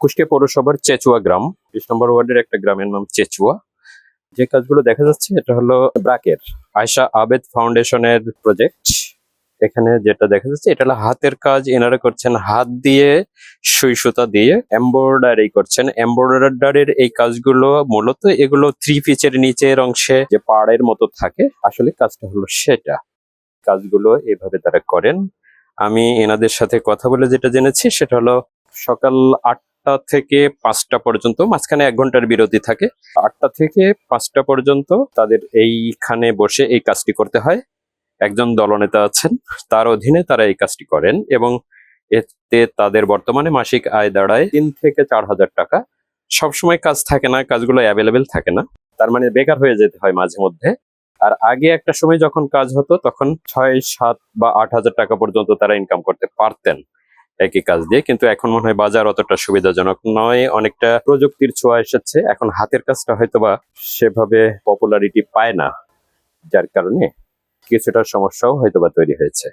কুষ্টিয়া পৌরসভার চেচুয়া গ্রাম। বিশ নম্বর ওয়ার্ডের একটা গ্রামের নাম চেচুয়া। যে কাজগুলো দেখা যাচ্ছে, এটা হলো ব্রাকের আয়শা আবেদ ফাউন্ডেশনের প্রজেক্ট। এখানে যেটা দেখা যাচ্ছে, এটা হলো হাতের কাজ। এনারা করছেন হাত দিয়ে, সুই সুতা দিয়ে এমব্রয়ডারি করছেন। এমব্রয়ডারির এই কাজগুলো মূলত এগুলো থ্রি পিচের নিচের অংশে যে পাড়ের মতো থাকে, আসলে কাজটা হলো সেটা। কাজগুলো এভাবে তারা করেন। আমি এনাদের সাথে কথা বলে যেটা জেনেছি, সেটা হলো সকাল আটটা থেকে পাঁচটা পর্যন্ত, মাঝখানে এক ঘণ্টার বিরতি থাকে। আটটা থেকে পাঁচটা পর্যন্ত তাদের এইখানে বসে এই কাজটি করতে হয়। একজন দলনেতা আছেন, তার অধীনে তারা এই কাজটি করেন এবং এতে তাদের বর্তমানে মাসিক আয় দাঁড়ায় তিন থেকে চার হাজার টাকা। সবসময় কাজ থাকে না, কাজগুলো অ্যাভেলেবেল থাকে না। তার মানে বেকার হয়ে যেতে হয় মাঝে মধ্যে। আর আগে একটা সময় যখন কাজ হতো, তখন ছয়, সাত বা আট হাজার টাকা পর্যন্ত তারা ইনকাম করতে পারতেন। একই কাজ দিয়ে, কিন্তু এখন মনে হয় বাজার অতটা সুবিধাজনক নয়। অনেকটা প্রযুক্তির ছোঁয়া এসেছে। এখন হাতের কাজটা হয়তোবা সেভাবে পপুলারিটি পায় না, যার কারণে কিছুটা সমস্যাও হয়তোবা তৈরি হয়েছে।